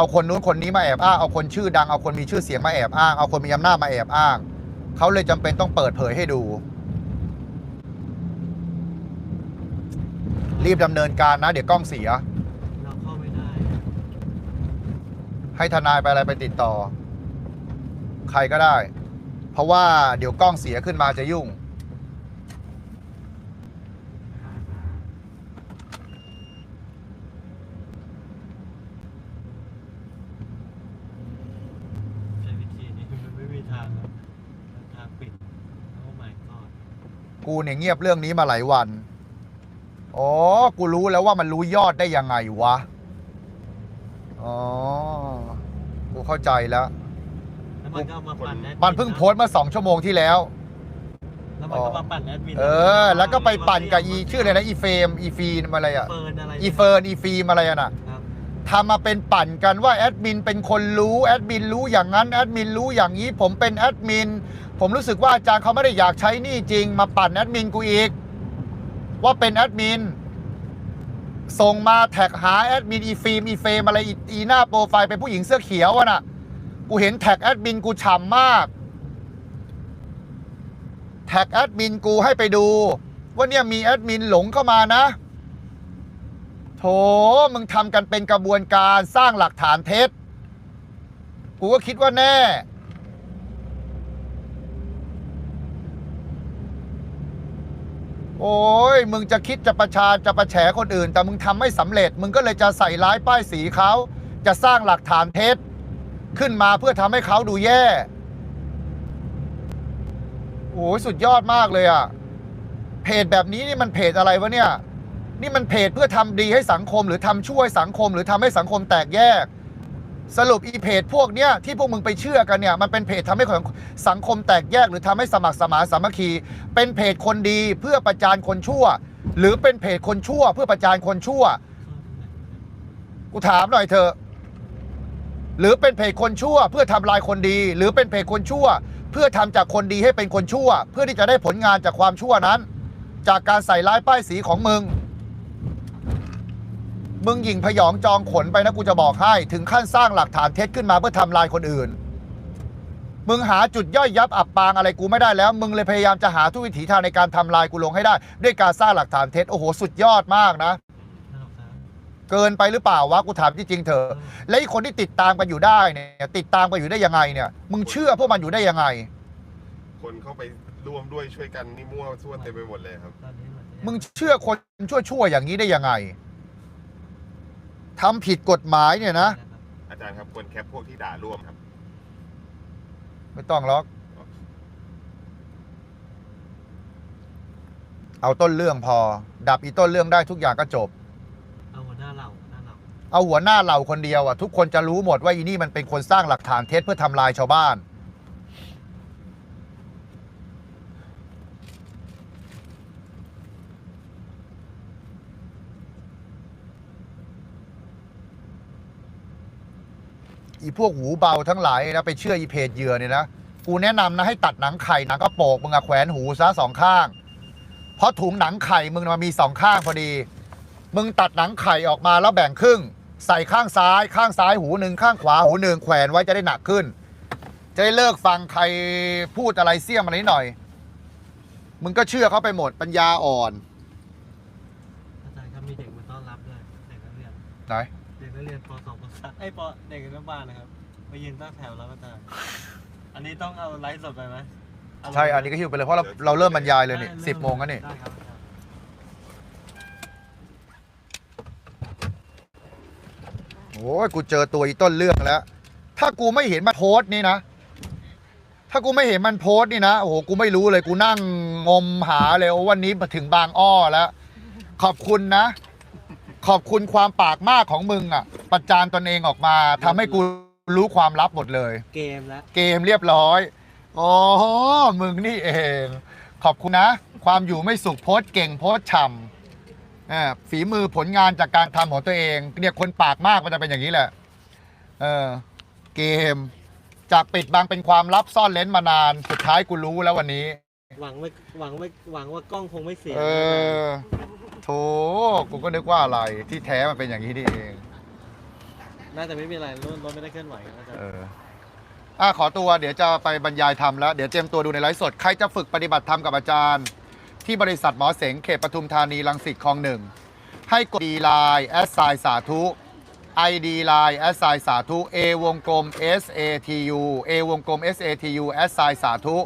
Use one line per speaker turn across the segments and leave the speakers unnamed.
เอาคนนู้นคนนี้มาแอบอ้างเอาคนชื่อดังเอาคนมีชื่อเสียงมาแอบอ้างเอาคนมีอำนาจมาแอบอ้างเขาเลยจำเป็นต้องเปิดเผยให้ดู รีบดำเนินการนะ เดี๋ยวกล้องเสีย
เราเข้าไม่ได้
ให้ทนายไปอะไรไปติดต่อ ใครก็ได้ เพราะว่าเดี๋ยวกล้องเสียขึ้นมาจะยุ่ง
ใช้วิธีนี้มันไม่มีทางครับทางปิดโอ้ my god
กูเนี่ยเงียบเรื่องนี้มาหลายวัน อ๋อ กูรู้แล้วว่ามันรู้ยอดได้ยังไงวะ อ๋อ กูเข้าใจแล้ว
แล้วมันก็มาปั่นแอด
มันเพิ่งโพสต์เมื่อสองชั่วโมงที่แล้ว
แล้วมันก็มาปั่นแอดมิน
เออ แล้วก็ไปปั่นกับอีชื่ออะไรนะ อีเฟรมอีฟีนอะไรอะ
เฟิร์นอะไร
อีเฟิร์นอีฟีมอะไรอะน่ะ
ครับ
ทำมาเป็นปั่นกันว่าแอดมินเป็นคนรู้แอดมินรู้อย่างนั้นแอดมินรู้อย่างนี้ผมเป็นแอดมิน ผมรู้สึกว่าอาจารย์เขาไม่ได้อยากใช้หนี่จริง มาปั่นแอดมินกูอีก ว่าเป็นแอดมินส่งมาแท็กหาแอดมินอีฟิล์มอีเฟมอะไรอีหน้าโปรไฟล์เป็นผู้หญิงเสื้อเขียวอะนะกูเห็นแท็กแอดมินกูฉ่ำมากแท็กแอดมินกูให้ไปดู ว่าเนี่ยมีแอดมินหลงเข้ามานะ โถมึงทำกันเป็นกระบวนการสร้างหลักฐานเท็จ กูก็คิดว่าแน่ โอ้ยมึงจะคิดจะประชานจะประแฉคนอื่น แต่มึงทำไม่สำเร็จ มึงก็เลยจะใส่ร้ายป้ายสีเขาจะสร้างหลักฐานเท็จขึ้นมาเพื่อทำให้เขาดูแย่โอ้ยสุดยอดมากเลยอะเพจแบบนี้นี่มันเพจอะไรวะเนี่ย นี่มันเพจเพื่อทำดีให้สังคมหรือทำช่วยสังคมหรือทำให้สังคมแตกแยก สรุปอีเพจพวกเนี้ยที่พวกมึงไปเชื่อกันเนี่ยมันเป็นเพจทำให้ของสังคมแตกแยกหรือทำให้สมัครสมานสามัคคี เป็นเพจคนดีเพื่อประจานคนชั่ว หรือเป็นเพจคนชั่ว เพื่อประจานคนชั่ว กูถามหน่อยเถอะหรือเป็นเพจคนชั่ว เพื่อทำลายคนดี หรือเป็นเพจคนชั่ว เพื่อทำจากคนดีให้เป็นคนชั่ว เพื่อที่จะได้ผลงานจากความชั่วนั้น จากการใส่ร้ายป้ายสีของมึง มึงหยิ่งพยองจองขนไปนะกูจะบอกให้ ถึงขั้นสร้างหลักฐานเท็จขึ้นมาเพื่อทำลายคนอื่น มึงหาจุดย่อยยับอับปางอะไรกูไม่ได้แล้ว มึงเลยพยายามจะหาทุกวิถีทางในการทำลายกูลงให้ได้ ด้วยการสร้างหลักฐานเท็จโอ้โหสุดยอดมากนะ เกินไปหรือเปล่าวะกูถามจริงๆเถอะและไอ้คนที่ติดตามกันอยู่ได้เนี่ยติดตามกันอยู่ได้ยังไงเนี่ย มึงเชื่อพวกมันอยู่ได้ยังไง
คนเข้าไปร่วมด้วยช่วยกันนี่มั่วซั่วเต็มไปหมดเลยครับ
ตอนนี้เหมือน
มึงเชื่อคนชั่วๆอย่างนี้ได้ยังไง ทำผิดกฎหมายเนี่ยนะ
อาจารย์ครับควรแคปพวกที่ด่าร่วมครับ
ไม่ต้องหรอก เอาต้นเรื่องพอ ดับอีต้นเรื่องได้ทุกอย่างก็จบ
เอาหัวหน้าเราหัวหน้าเรา
เอาหัวหน้าเหล่าคนเดียวอะทุกคนจะรู้หมดว่าอีนี่มันเป็นคนสร้างหลักฐานเท็จเพื่อทำลายชาวบ้าน อีพวกหูเบาทั้งหลายนะไปเชื่ออีเพจเหยื่อเนี่ยนะกูแนะนำนะให้ตัดหนังไข่หนังกระโปกมึงอะแขวนหูซะสองข้าง เพราะถุงหนังไข่มึงมันมีสองข้างพอดี มึงตัดหนังไข่ออกมาแล้วแบ่งครึ่ง ใส่ข้างซ้าย ข้างซ้ายหูหนึ่งข้างขวาหูหนึ่งแขวนไว้จะได้หนักขึ้น จะได้เลิกฟังใครพูดอะไรเสี่ยมอะไรนิดหน่อย มึงก็เชื่อเขาไปหมดปัญญาอ่อน
อาจารย์ครับมีเด็กมาต้อนรับด้วยเด็กนักเรียน
ไหน
เด็กนักเรียนป .2 ป .3 ไอ้ยปเด็กอนุบาลนะครับมายืนตั้งแถวแล้วอาจารย์อันนี้ต้องเอาไลฟ์สดไปไหมเาลง
ใช่ อันนี้ก็หิ้วไปเลย เพราะเราเราเริ่มบรรยายเลยนี่
ได้
สิบโมงกันนี่
ได้ครับอาจารย์
โอ้ยกูเจอตัวอีต้นเรื่องแล้ว ถ้ากูไม่เห็นมันโพสต์นี่นะ ถ้ากูไม่เห็นมันโพสต์นี่นะ โอ้โห กูไม่รู้เลย กูนั่งงมหาเลยโอ้วันนี้มาถึงบางอ้อแล้ว ขอบคุณนะ ขอบคุณความปากมากของมึงอะ ประจานตนเองออกมาทำให้กูรู้ความลับหมดเลย
เกมแล้ว
เกมเรียบร้อย อ๋อ มึงนี่เอง ขอบคุณนะ ความอยู่ไม่สุขโพสต์เก่งโพสต์ฉ่ำอ่าฝีมือผลงานจากการทำของตัวเอง เนี่ยคนปากมากมันจะเป็นอย่างนี้แหละ เออ เกม จากปิดบังเป็นความลับซ่อนเลนมานาน สุดท้ายกูรู้แล้ววันนี้
หวังไว้หวังไว้หวังว่ากล้องคงไม่เสีย
เออโถ กูก็นึกว่าอะไรที่แท้มันเป็นอย่างนี้นี่เอง
น่าจะไม่มีอะไรรถรถไม่ได้เคลื่อนไหวครับอาจารย์
เอออะขอตัวเดี๋ยวจะไปบรรยายธรรมแล้วเดี๋ยวเตรียมตัวดูในไลฟ์สด ใครจะฝึกปฏิบัติธรรมกับอาจารย์ ที่บริษัทหมอเสงเขตปทุมธานีรังสิตคลองหนึ่ง ให้กดดีไลน์แอสไซสาธุ ID ไลน์แอสไซสาธุ A วงกลม S A T U A วงกลม S A T U แอสไซสาธุ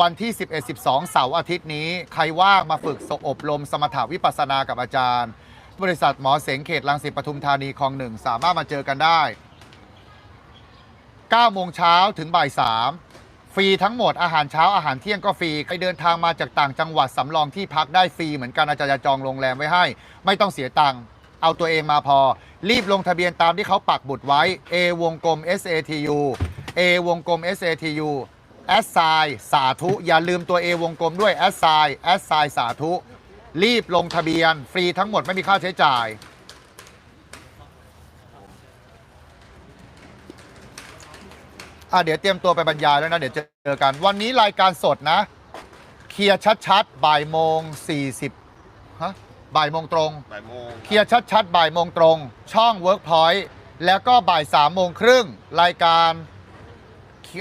วันที่ 11 12 เสาร์อาทิตย์นี้ ใครว่างมาฝึกสอบรมสมถาวิปัสสนากับอาจารย์ บริษัทหมอเสงเขตรังสิตปทุมธานีคลองหนึ่งสามารถมาเจอกันได้ 9 โมงเช้าถึงบ่าย 3 ฟรีทั้งหมดอาหารเช้าอาหารเที่ยงก็ฟรี ใครเดินทางมาจากต่างจังหวัดสำรองที่พักได้ฟรีเหมือนกันอาจารย์จะจองโรงแรมไว้ให้ ไม่ต้องเสียตังค์เอาตัวเองมาพอ รีบลงทะเบียนตามที่เขาปักบุตรไว้ A วงกลม SATU A วงกลม SATU แอสไซสาธุ อย่าลืมตัว A วงกลมด้วยแอสไซแอสไซสาธุ รีบลงทะเบียน ฟรีทั้งหมดไม่มีค่าใช้จ่าย อะเดี๋ยวเตรียมตัวไปบรรยายแล้วนะ เดี๋ยวเจอกัน วันนี้รายการสดนะ เคลียร์ชัดๆบ่ายโมง40ฮะบ่ายโมงตรง
บ่ายโมง
เคลียร์ชัดๆบ่ายโมงตรง ช่อง Workpoint แล้วก็บ่ายสามโมงครึ่งรายการ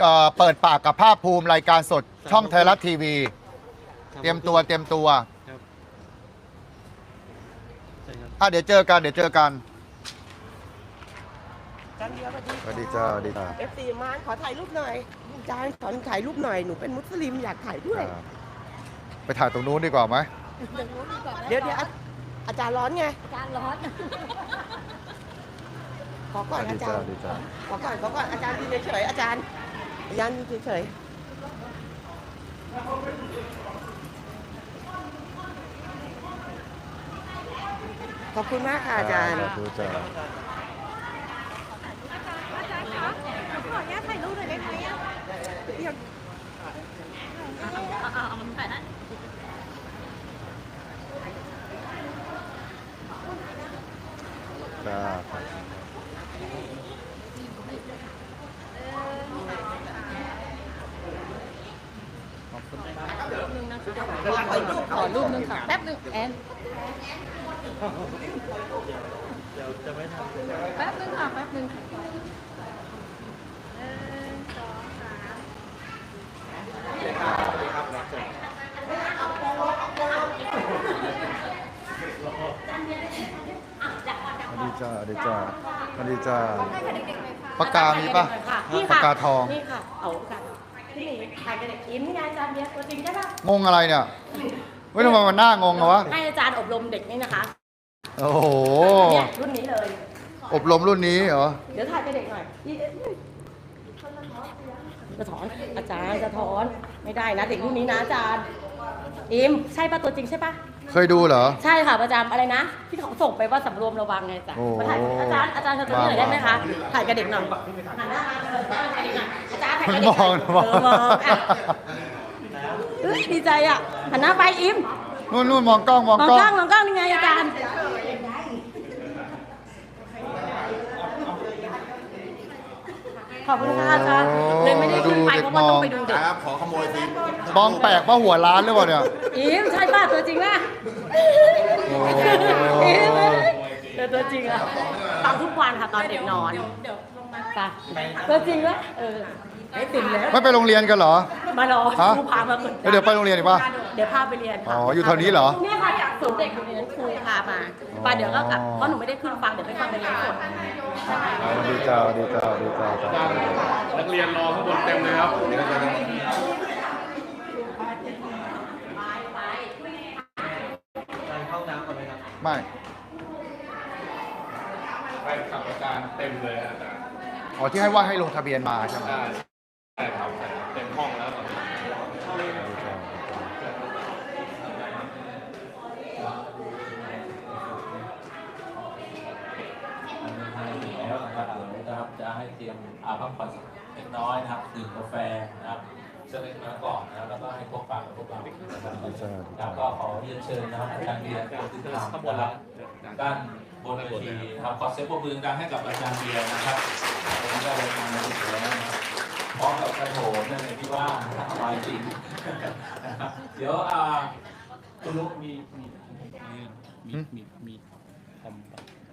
เอ่อเปิดปากกับภาคภูมิรายการสดช่องไทยรัฐทีวี เตรียมตัวเตรียมตัว
ครับใช่ครับ
อะเดี๋ยวเจอกันเดี๋ยวเจอกัน
จานเดียวสวัสดี
สวัสดีจ้าสวัสดีจ้า
เอฟซีมานขอถ่ายรูปหน่อยจานขอถ่ายรูปหน่อยหนูเป็นมุสลิมอยากถ่ายด้วย
ไปถ่ายตรงนู้นดีกว่าไหม
เดี๋ยวเดี๋ยวอาอาจารย์ร้อนไง
การร้อน
ขอก่อนอาจารย์ขอก่อนขอก่อนอาจารย์ยืนเฉยๆอาจารย์อาจาร ย์ยืนเฉยๆขอบคุณมากค่ะอาจารย์
ดูจ้า
ขออนุญาตถ่ายรูปหน่อยได้ไหมอะเอาเอามันถ่ายนะ
จ้า
ขอรูปนึงค่ะแป๊บนึงแอน
เดี๋ยวจะไม่ทำ
แป๊บนึงค่ะแป๊บนึง
สวัสดีจ้าสวัสดีจ้าสวัสดีจ้าปากกามีปะ
นี่
ปา
ค่ะ
กกาทอง
นี่ค่ะ เอาค่ะพี่หมีถ่ายกันเด็กยิ้มนี่ไงอาจารย์เบียร์ตัวจริงใช่ปะ
งงอะไรเนี่ยเฮ้ยทำไมมันหน้างงอะวะ
ให้อาจารย์อบรมเด็กนี่นะคะ
โอ้โห
เนี่ยรุ่นนี้เลย
อบรมรุ่นนี้เหรอ
เดี๋ยวถ่ายกับเด็กหน่อยพี่จะถอนอาจารย์จะถอนไม่ได้นะเด็กรุ่นนี้นะอาจารย์อิมใช่ปะตัวจริงใช่ปะ
เคยดูเหรอ
ใช่ค่ะประจำอะไรนะที่เขาส่งไปว่าสำรวมระวังไงจ้ะ
โอ้
มาถ่ายอาจารย์อาจารย์จะตัวนี้หน่อยได้ไหมคะถ่ายกับเด็กหน่อยหันหน้ามาเลยถ่ายกับเด็กหน่อยอาจารย์ถ่ายกับเด็กหน่อย
มอง
เออมองอะเอ้ยดีใจอะหันหน้าไปอิม
นู่นนู่นมองกล้องมอง
มอง
กล้
ก
อ
ล้องงมองกล้องนี่ไงอาจารย์ ขอบคุณค่ะอาจารย์เลยไม่ได้ขึ้นไปเพราะว่าต้องไปดูเด็ก
ครับขอขโมยซิม
มองแปลกว่าหัวล้านหรือเปล่าเนี่ย
อิมใช่ป่ะตัวจริงป่ะ
โอ้
อิมเดี๋ยวตัวจริงอะทำทุกวันค่ะตอนเด็กนอนป่ะตัวจริงวะเออไม่ติดแล้ว
ไม่ไปโรงเรียนกันเหรอ
มารอ
ฮะ
ครูพามาก่อน
แล้วเดี๋ยวไปโรงเรียนอีกปะ
เดี๋ยวพาไปเรียนค่ะ
อ๋ออยู่แถวนี้เหรอ
เนี่ยค่ะจากศูนย์เด็กโรงเรียนครูพามาป่ะเดี๋ยวก็กลับเพราะหนูไม่ได้ขึ้นฟังเดี๋ยวไปฟังในไลฟ์สด
ดีจ้าดีจ้าดีจ้า
นักเรียนรอข้างบนเต็มเลยครับ
การเข้าน้ำก่อนไหมครับ
ไม่
ไปขับอาจารย์เต็มเลยอาจารย์
อ๋อที่ให้ว่าให้ลงทะเบียนมาใช่ไหม
ได้ใช่ครับใช่ครับเต็มห้อง
ยมอาพักผ่อนเล็กน้อยนะครับดื่มกาแฟนะครับเชิญเล็กน้อยก่อนนะครับแล้วก็ให้พบปะกับพวกเรานะครับแล้วก็ขอเรียนเชิญนะครับอาจารย์เบียร์โพธิธรรมนะครับด้านบนเวทีครับขอเสียงปรบมือดังให้กับอาจารย์เบียร์นะครับผมได้รายงานมาถึงแล้วนะครับพร้อมกับกระโถนนั่นเองที่ว่านะครับวายจริงเดี๋ยวอ่าคุณลุกมีมีมีมีมีคอม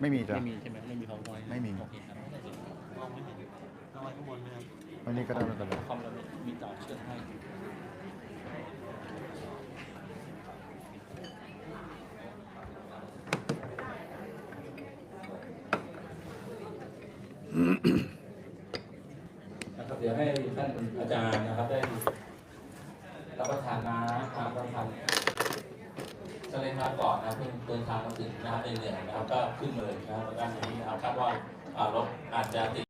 ไม่มีจ้ะ
ไม่มีใช่ไหมไม่มี powerpoint
ไม่มี
โอเคครับ
อันนี้ก็ได้ไม่เป็นไร
คอมเรามีต่อเชื่อมให้นะครับเดี๋ยวให้ท่านอาจารย์นะครับได้รับประทานน้ำทานรับประทานจะเล่นน้ำก่อนนะเพิ่งเดินทางมาถึงนะครับเหนื่อยๆนะครับก็ขึ้นมาเลยนะครับแล้วก็อย่างนี้นะครับคาดว่าอ่ารถอาจจะติด